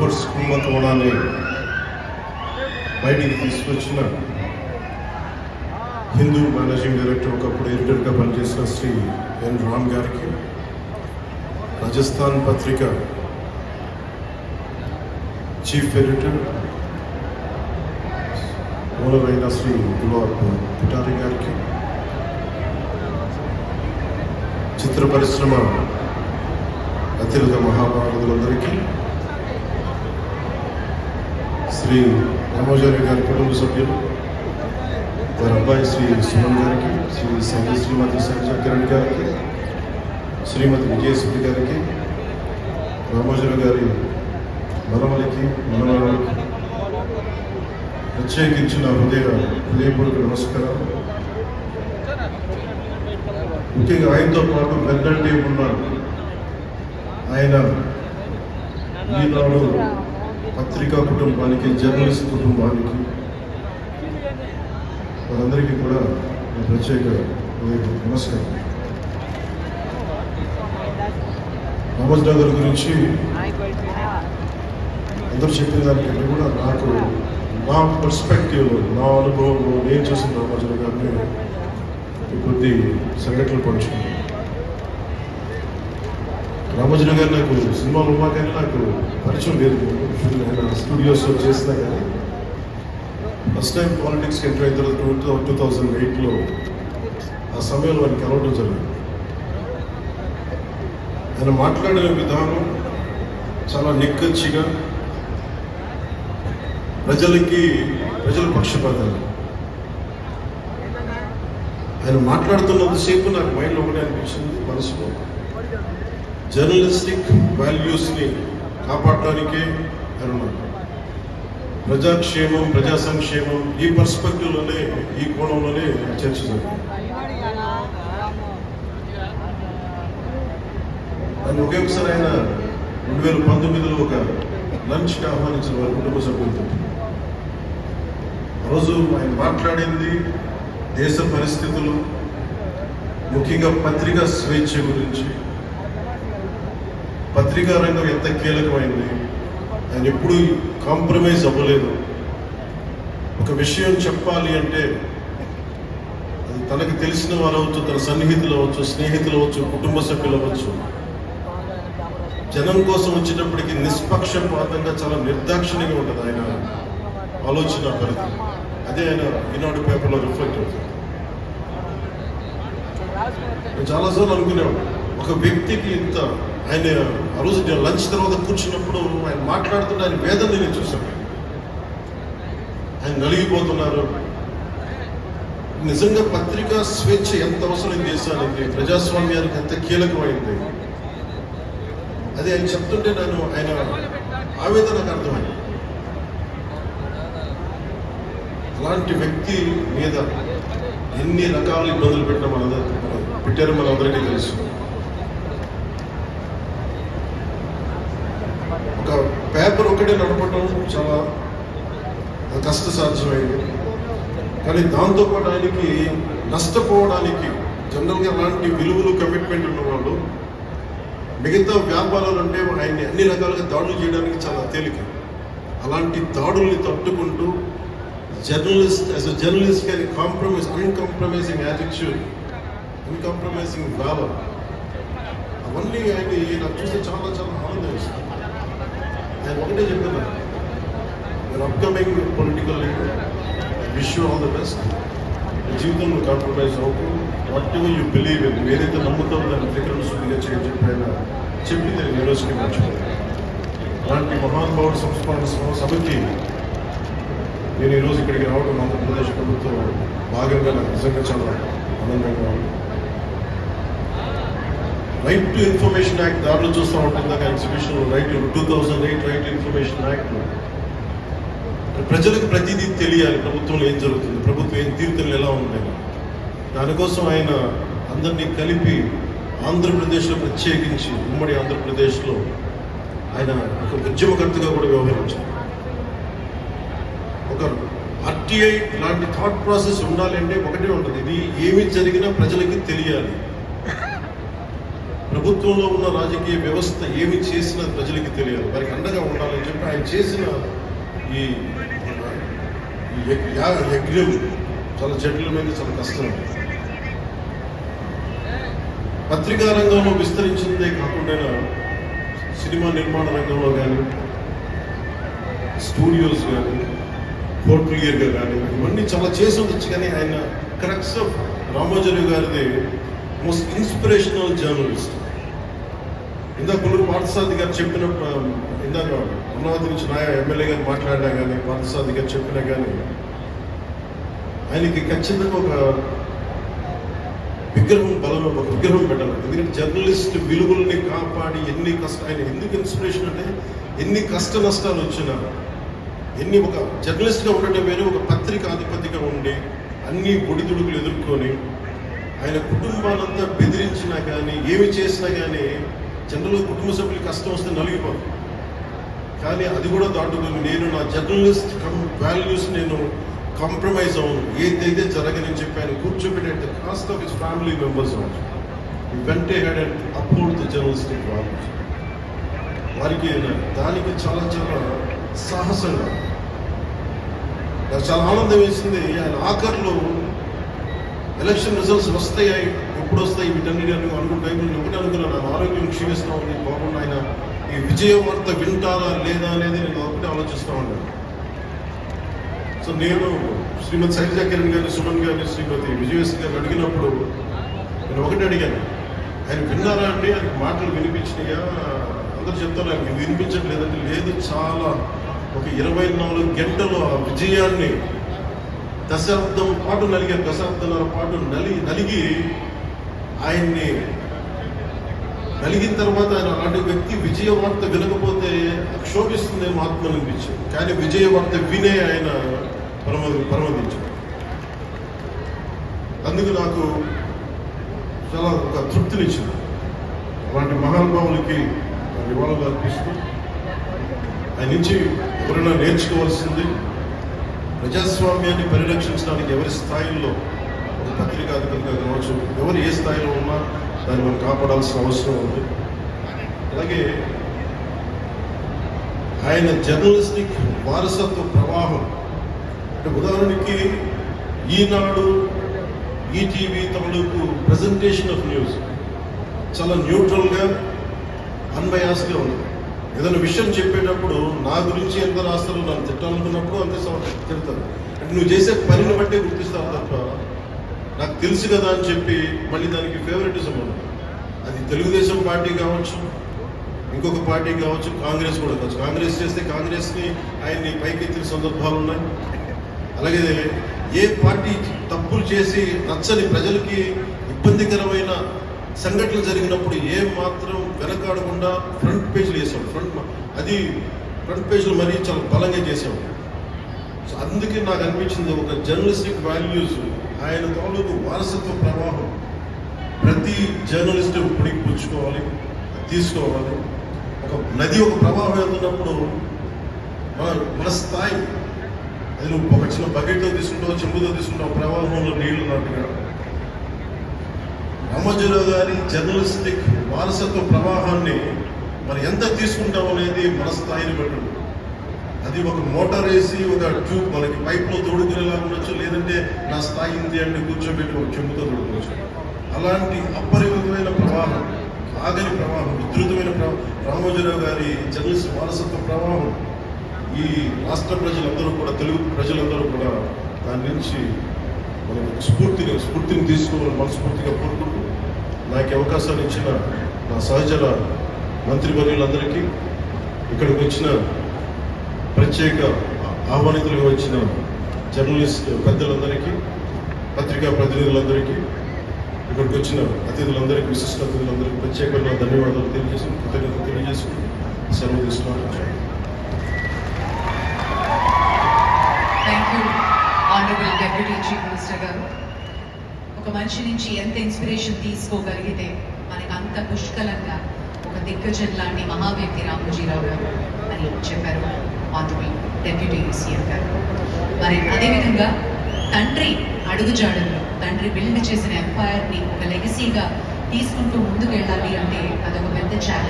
Force కుంభకోణాన్ని బయటికి తీసుకొచ్చిన Hindu managing director ఒకప్పుడు ఎడిటర్గా పనిచేసిన శ్రీ ఎన్ రామ్ గారికి రాజస్థాన్ పత్రిక చీఫ్ ఎడిటర్ మూలమైన శ్రీ గులాబ్ పిటారి గారికి చిత్ర పరిశ్రమ అతిరథ మహాభారతులందరికీ శ్రీ రామోజారి గారి కుటుంబ సభ్యులు వారి అబ్బాయి శ్రీ సుమన్ గారికి శ్రీ సంజయ్ శ్రీమతి సంజయ్ కిరణ్ గారికి శ్రీమతి విజయశ్రీ గారికి రామోజారి గారి మనమలకి మనమలకి ప్రత్యేకించిన హృదయ హృదయపూర్వక నమస్కారం ముఖ్యంగా ఆయనతో పాటు పెద్దంటే ఉన్నారు ఆయన ఈనాడు పత్రికా కుటుంబానికి జర్నలిస్ట్ కుటుంబానికి వారందరికీ కూడా ప్రత్యేక నమస్కారం. మహమ్మద్ నగర్ గురించి అందరూ చెప్పిన దానికంటే కూడా నాకు నా పర్స్పెక్టివ్ నా అనుభవంలో నేను చూసిన రామాజుల గారిని కొద్ది సంఘటనలు పంచుకున్నాను రామోజుల గారు నాకు సినిమాలు ఉన్నా కానీ నాకు పరిచయం లేదు. ఆయన స్టూడియోస్లో చేసినా కానీ ఫస్ట్ టైం పాలిటిక్స్కి ఎంటర్ అయిన తర్వాత టూ టూ థౌజండ్ ఎయిట్లో ఆ సమయంలో ఆయన కలవడం జరిగింది. ఆయన మాట్లాడే విధానం చాలా నిక్కచ్చిగా ప్రజలకి ప్రజల పక్షపాతాలు. ఆయన మాట్లాడుతున్నంతసేపు నాకు మైండ్లో ఒకటే అనిపించింది మనసులో జర్నలిస్టిక్ వాల్యూస్ని కాపాడటానికే ఆయన ప్రజాక్షేమం ప్రజా సంక్షేమం ఈ పర్స్పెక్టివ్లోనే ఈ కోణంలోనే చర్చ జరిగింది అని ఒకే ఒకసారి ఆయన రెండు వేల పంతొమ్మిదిలో ఒక లంచ్కి ఆహ్వానించిన వారి కుటుంబ సభ్యులతో. రోజు ఆయన మాట్లాడింది దేశ పరిస్థితులు ముఖ్యంగా పత్రికా స్వేచ్ఛ గురించి. పత్రికా రంగం ఎంత కీలకమైంది? ఆయన ఎప్పుడు కాంప్రమైజ్ అవ్వలేదు. ఒక విషయం చెప్పాలి అంటే అది తనకు తెలిసిన వారు అవ్వచ్చు తన సన్నిహితులు అవ్వచ్చు స్నేహితులు అవ్వచ్చు కుటుంబ సభ్యులు అవ్వచ్చు. జనం కోసం వచ్చేటప్పటికి నిష్పక్షపాతంగా చాలా నిర్దాక్షిణ్యంగా ఉంటుంది ఆయన ఆలోచన పరిధి. అదే ఆయన ఈనాడు పేపర్లో రిఫ్లెక్ట్ అవుతుంది. నేను చాలాసార్లు అనుకునేవాడు ఒక వ్యక్తికి ఇంత ఆయన ఆ రోజు నేను లంచ్ తర్వాత కూర్చున్నప్పుడు ఆయన మాట్లాడుతున్న ఆయన వేదన నేను చూశాను. ఆయన నలిగిపోతున్నారు. నిజంగా పత్రికా స్వేచ్ఛ ఎంత అవసరం ఈ దేశానికి? ప్రజాస్వామ్యానికి ఎంత కీలకమైంది? అది ఆయన చెప్తుంటే నన్ను ఆయన ఆవేదనకు అర్థమైంది. అలాంటి వ్యక్తి మీద ఎన్ని రకాల ఇబ్బందులు పెట్టిన మన పెట్టారో మనందరికీ తెలుసు ఒక పేపర్ ఒకటే నడపడం చాలా కష్టసాధ్యమైంది. కానీ దాంతోపాటు ఆయనకి నష్టపోవడానికి జనరల్గా అలాంటి విలువలు కమిట్మెంట్ ఉన్నవాళ్ళు మిగతా వ్యాపారాలు అంటే ఆయన్ని అన్ని రకాలుగా దాడులు చేయడానికి చాలా తేలిక. అలాంటి దాడుల్ని తట్టుకుంటూ జర్నలిస్ట్ యాజ్ అ జర్నలిస్ట్ కానీ compromise uncompromising attitude uncompromising valour అవన్నీ ఆయన నాకు చూస్తే చాలా చాలా నేను ఒకటే చెప్తున్నాను మీరు upcoming political leader wish you all the best జీవితంలో కాంప్రమైజ్ అవుతూ whatever you believe in ఏదైతే నమ్ముతావో దాన్ని విక్రమశుద్ధిగా చేయని చెప్పి నేను యూనివర్సిటీ మర్చిపోయాను అలాంటి మహానుభావుడు సంస్మరణ సభకి నేను ఈరోజు ఇక్కడికి రావడం ఆంధ్రప్రదేశ్ ప్రభుత్వం భాగంగా నాకు నిజంగా చాలా ఆనందంగా ఉంది. రైట్ టు ఇన్ఫర్మేషన్ యాక్ట్ దాంట్లో చూస్తూ ఉంటుంది exhibition right two thousand eight right information act ప్రజలకు ప్రతిదీ తెలియాలి ప్రభుత్వంలో ఏం జరుగుతుంది ప్రభుత్వం ఏం తీర్థలు ఎలా ఉన్నాయి. దానికోసం ఆయన అందరినీ కలిపి ఆంధ్రప్రదేశ్లో ప్రత్యేకించి ఉమ్మడి ఆంధ్రప్రదేశ్లో ఆయన ఒక ఉద్యమకర్తగా కూడా వ్యవహరించారు. ఒక ఆర్టీఐ లాంటి థాట్ ప్రాసెస్ ఉండాలి అంటే ఒకటే ఉంటుంది. ఇది ఏమి జరిగినా ప్రజలకి తెలియాలి. ప్రభుత్వంలో ఉన్న రాజకీయ వ్యవస్థ ఏమి చేసినా ప్రజలకి తెలియాలి వారికి అండగా ఉండాలని చెప్పి ఆయన చేసిన ఈ యజ్ఞం చాలా జటిలమైనది చాలా కష్టం పత్రికా రంగంలో విస్తరించిందే కాకుండా సినిమా నిర్మాణ రంగంలో కానీ స్టూడియోస్ కానీ పోర్ట్రియర్గా కానీ ఇవన్నీ చాలా చేసి ఉండొచ్చు కానీ ఆయన క్రక్స్ ఆఫ్ రామోజరి గారిది మోస్ట్ ఇన్స్పిరేషనల్ జర్నలిస్ట్. ఇందాక పునరు పార్థసారథి గారు చెప్పిన ఇందాక అమరావతి నుంచి నాయ ఎమ్మెల్యే గారు మాట్లాడినా కానీ పార్థసారథి గారు చెప్పినా కానీ ఆయనకి ఖచ్చితంగా ఒక విగ్రహం బలం ఒక విగ్రహం పెట్టాలి. ఎందుకంటే జర్నలిస్ట్ విలువల్ని కాపాడి ఎన్ని కష్ట ఆయన ఎందుకు ఇన్స్పిరేషన్ అంటే ఎన్ని కష్ట నష్టాలు వచ్చినా ఎన్ని ఒక జర్నలిస్ట్గా ఉండటం వేరే ఒక పత్రిక అధిపతిగా ఉండి అన్ని ఒడిదుడుకులు ఎదుర్కొని ఆయన కుటుంబాలంతా బెదిరించినా కానీ ఏమి చేసినా కానీ జనరల్గా కుటుంబ సభ్యులు కష్టం వస్తే నలిగిపోదు కానీ అది కూడా దాటుకుని నేను నా జర్నలిస్ట్ కం వాల్యూస్ నేను కాంప్రమైజ్ అవును. ఏదైతే జరగని చెప్పాను కూర్చోబెట్టే the caste of his family members వెంటే head and uphold the journalistic values వారికి దానికి చాలా చాలా సాహసంగా. నాకు చాలా ఆనందం వేసింది. ఆయన ఆఖరిలో ఎలక్షన్ రిజల్ట్స్ వస్తాయి. ఎప్పుడు వస్తాయి వీటన్నిటి అని అనుకుంటాయి. నేను ఒకటి అనుకున్నాను నా ఆరోగ్యం క్షీణిస్తూ ఉంది బాగుండు ఆయన. ఈ విజయం వార్త వింటారా లేదా అనేది నేను ఒకటి ఆలోచిస్తూ ఉన్నాను సో నేను శ్రీమతి శైలజ కిరణ్ గారిని సుమన్ గారిని శ్రీమతి విజయశ్రీ గారిని అడిగినప్పుడు నేను ఒకటి అడిగాను. ఆయన విన్నారా అండి? ఆయన మాటలు వినిపించినాయా? అందరు చెప్తారు ఆయన వినిపించట్లేదంటే లేదు చాలా. ఒక ఇరవై నాలుగు గంటలు ఆ విజయాన్ని దశాబ్దం పాటు నలిగారు. దశాబ్దాల పాటు నలి నలిగి ఆయన్ని నలిగిన తర్వాత ఆయన అలాంటి వ్యక్తి విజయవార్త వినకపోతే క్షోభిస్తుందేమో ఆత్మ అనిపించింది కానీ విజయవార్త వినే ఆయన పరమ పరమదించాడు అందుకు నాకు చాలా ఒక తృప్తినిచ్చింది. అలాంటి మహానుభావులకి నివాళులు అర్పిస్తూ ఆయన నుంచి ఎవరైనా నేర్చుకోవాల్సింది ప్రజాస్వామ్యాన్ని పరిరక్షించడానికి ఎవరి స్థాయిలో ఒక పత్రికాధిపతిగా కావచ్చు ఎవరు ఏ స్థాయిలో ఉన్నా దాన్ని మనం కాపాడాల్సిన అవసరం ఉంది. అలాగే ఆయన జర్నలిస్టిక్ వారసత్వ ప్రవాహం. అంటే ఉదాహరణకి ఈనాడు ఈటీవీ తమకు ప్రజెంటేషన్ ఆఫ్ న్యూస్ చాలా న్యూట్రల్గా అన్బయాస్గా ఉంది. ఏదైనా విషయం చెప్పేటప్పుడు నా గురించి ఎంత రాస్తారో నన్ను తిట్టాలనుకున్నప్పుడు అంతే సమ- తిడతారు. అంటే నువ్వు చేసే పనిని బట్టే గుర్తిస్తారు తప్ప నాకు తెలుసు కదా అని చెప్పి మళ్ళీ దానికి ఫేవరెటిజం ఉండదు అది తెలుగుదేశం పార్టీ కావచ్చు ఇంకొక పార్టీ కావచ్చు కాంగ్రెస్ కూడా కావచ్చు. కాంగ్రెస్ చేస్తే కాంగ్రెస్ని ఆయన్ని పైకెత్తిన సందర్భాలు ఉన్నాయి. అలాగే ఏ పార్టీ తప్పులు చేసి నచ్చని ప్రజలకి ఇబ్బందికరమైన సంఘటనలు జరిగినప్పుడు ఏ మాత్రం వెనకాడకుండా ఫ్రంట్ పేజ్లు వేసాం ఫ్రంట్ అది ఫ్రంట్ పేజ్లు మరీ చాలా బలంగా చేసాం సో అందుకే నాకు అనిపించింది ఒక జర్నలిస్టిక్ వాల్యూస్ ఆయన తాలూకు వారసత్వ ప్రవాహం ప్రతి జర్నలిస్ట్ ఇప్పటికి పుచ్చుకోవాలి తీసుకోవాలి. ఒక నది ఒక ప్రవాహం వెళ్తున్నప్పుడు మన మన స్థాయి అది నువ్వు ఒక చిన్న బకెట్తో తీసుకుంటావు చెంబుతో తీసుకుంటావు ప్రవాహంలో నీళ్ళు ఉన్నట్టుగా రామోజీరావు గారి జర్నలిస్టిక్ వారసత్వ ప్రవాహాన్ని మరి ఎంత తీసుకుంటాం అనేది మన స్థాయిని బట్టి అది ఒక మోటార్ వేసి ఒక ట్యూబ్ మనకి పైప్లో తోడుకునేలా ఉండొచ్చు లేదంటే నా స్థాయి ఉంది అంటే కూర్చోబెట్టి ఒక చెంబుతో తోడుకోవచ్చు. అలాంటి అపరిమితమైన ప్రవాహం ఆగని ప్రవాహం ఉధృతమైన ప్రవాహం రామోజీరావు గారి జర్నలిస్ట్ వారసత్వ ప్రవాహం ఈ రాష్ట్ర ప్రజలందరూ కూడా తెలుగు ప్రజలందరూ కూడా దాని నుంచి మనకు స్ఫూర్తిని స్ఫూర్తిని తీసుకోవాలని మనస్ఫూర్తిగా కోరుకుంటూ నాకు అవకాశాలు ఇచ్చిన నా సహచర మంత్రివర్యులందరికీ ఇక్కడికి వచ్చిన ప్రత్యేక ఆహ్వానితులుగా వచ్చిన జర్నలిస్ట్ పెద్దలందరికీ పత్రికా ప్రతినిధులందరికీ ఇక్కడికి వచ్చిన అతిథులందరికీ విశిష్ట అతిథులందరికీ ప్రత్యేకంగా ధన్యవాదాలు తెలియజేసి కృతజ్ఞతలు తెలియజేసుకుని సెలవు తీసుకున్నాను. Thank you honourable deputy chief minister గారు. ఒక మనిషి నుంచి ఎంత ఇన్స్పిరేషన్ తీసుకోగలిగితే మనకి అంత పుష్కలంగా ఒక దిగ్గజం లాంటి మహావ్యక్తి రామోజీరావు గారు అని చెప్పారు. ఆనరబుల్ డెప్యూటీ సీఎం గారు. మరి అదేవిధంగా తండ్రి అడుగుజాడల్లో తండ్రి బిల్డ్ చేసిన ఎంపైర్ని ఒక లెగసీగా తీసుకుంటూ ముందుకు వెళ్ళాలి అంటే అదొక పెద్ద ఛాలెంజ్